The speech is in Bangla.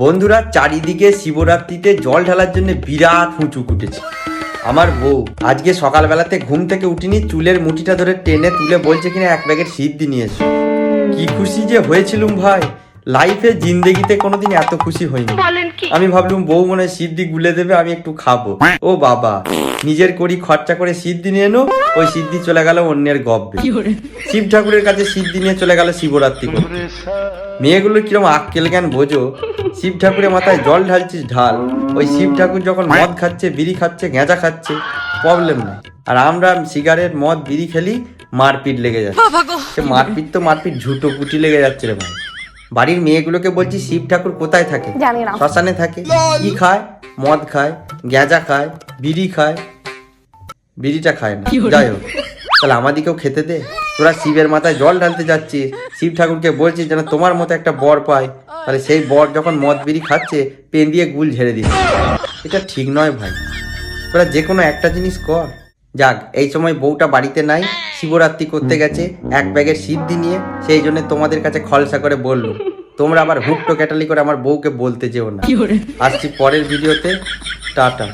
বন্ধুরা চারিদিকে শিবরাত্রিতে জল ঢালার জন্য বিরাট উঁচু কুটেছে। আমার বউ আজকে সকালবেলাতে ঘুম থেকে উঠিনি চুলের মুঠিটা ধরে টেনে তুলে বলছে কিনা এক প্যাকেট সিদ্ধি নিয়ে এসো। কি খুশি যে হয়েছিলুম ভাই। লাইফে জিন্দেগিতে কোনোদিন এত খুশি হইনি। আমি ভাবলুম বউ মনে হয় সিদ্ধি গুলে দেবে আমি একটু খাব। ও বাবা নিজের করি খরচা করে সিদ্ধি নিয়ে এনো ওই সিদ্ধি চলে গেল অন্যের গব্বে। শিব ঠাকুরের কাছে সিদ্ধি নিয়ে চলে গেল শিবরাত্রি করতে। মেয়েগুলো কিরম আক্কেল জ্ঞান বোঝো শিব ঠাকুরের মাথায় জল ঢালছিস ঢাল ওই শিব ঠাকুর যখন মদ খাচ্ছে বিড়ি খাচ্ছে গেঁজা খাচ্ছে প্রবলেম নাই। আর আমরা সিগারেট মদ বিড়ি খেলি মারপিট লেগে যাচ্ছে। সে মারপিট তো মারপিট ঝুটো পুটি লেগে যাচ্ছে রে ভাই। বাড়ির মেয়েগুলোকে বলছি শিব ঠাকুর কোথায় থাকে? শ্মশানে থাকে? কি খায়? মদ খায় গেঁজা খায় বিড়ি খায়। বিড়িটা খায় না। যাই হোক তাহলে আমাদিকেও খেতে দে। তোরা শিবের মাথায় জল ঢালতে যাচ্ছিস। শিব ঠাকুরকে বলছিস যেন তোমার মতো একটা বর পায়। তাহলে সেই বর যখন মদ বিড়ি খাচ্ছে পেন দিয়ে গুল ঝেড়ে দিচ্ছে এটা ঠিক নয় ভাই। তোরা যে কোনো একটা জিনিস কর। যাক এই সময় বউটা বাড়িতে নাই শিবরাত্রি করতে গেছে এক ব্যাগের সিদ্ধি নিয়ে সেই জন্য তোমাদের কাছে খলসা করে বলল। তোমরা আবার হুট্টো ক্যাটালি করে আমার বউকে বলতে যেও না। আসছি পরের ভিডিওতে টাটা।